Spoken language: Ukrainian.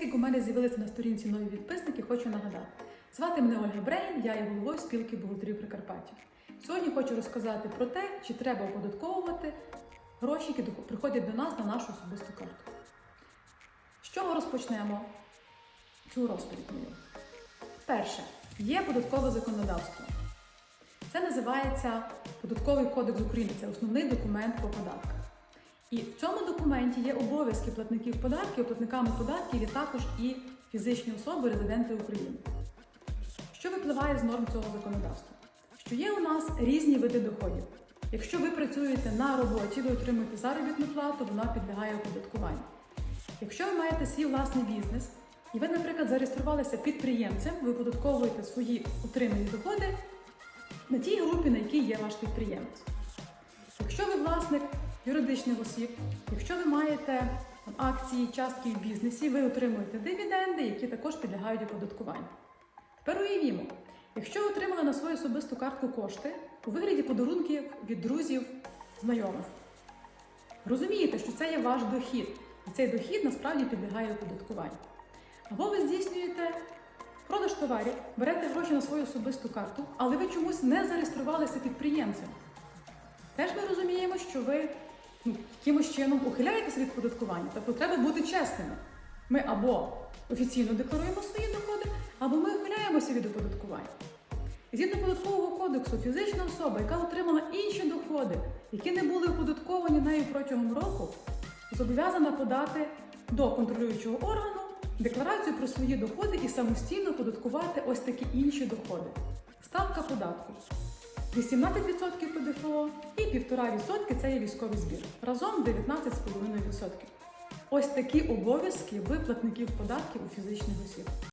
Так як у мене з'явилися на сторінці нові підписники, хочу нагадати. Звати мене Ольга Брейн, я є головою спілки бухгалтерів Прикарпаття. Сьогодні хочу розказати про те, чи треба оподатковувати гроші, які приходять до нас на нашу особисту карту. З чого розпочнемо цю розповідь мою? Перше, є податкове законодавство. Це називається Податковий кодекс України. Це основний документ по податках. І в цьому документі є обов'язки платників податків, платниками податків є також і фізичні особи, резиденти України. Що випливає з норм цього законодавства? Що є у нас різні види доходів. Якщо ви працюєте на роботі, ви отримуєте заробітну плату, вона підлягає оподаткуванню. Якщо ви маєте свій власний бізнес і ви, наприклад, зареєструвалися підприємцем, ви оподатковуєте свої отримані доходи на тій групі, на якій є ваш підприємець. Якщо ви власник юридичних осіб, якщо ви маєте акції, частки в бізнесі, ви отримуєте дивіденди, які також підлягають оподаткуванню. Тепер уявімо, якщо ви отримали на свою особисту картку кошти у вигляді подарунків від друзів, знайомих, розумієте, що це є ваш дохід, і цей дохід насправді підлягає оподаткуванню. Або ви здійснюєте продаж товарів, берете гроші на свою особисту карту, але ви чомусь не зареєструвалися підприємцем. Теж ми розуміємо, що ви ну, якимось чином ухиляєтеся від податкування. Тобто треба бути чесними. Ми або офіційно декларуємо свої доходи, або ми ухиляємося від оподаткування. Згідно податкового кодексу, фізична особа, яка отримала інші доходи, які не були оподатковані нею протягом року, зобов'язана подати до контролюючого органу декларацію про свої доходи і самостійно податкувати ось такі інші доходи. Ставка податку 18% ПДФО і 1,5% це є військовий збір. Разом 19,5%. Ось такі обов'язки виплатників податків у фізичних осіб.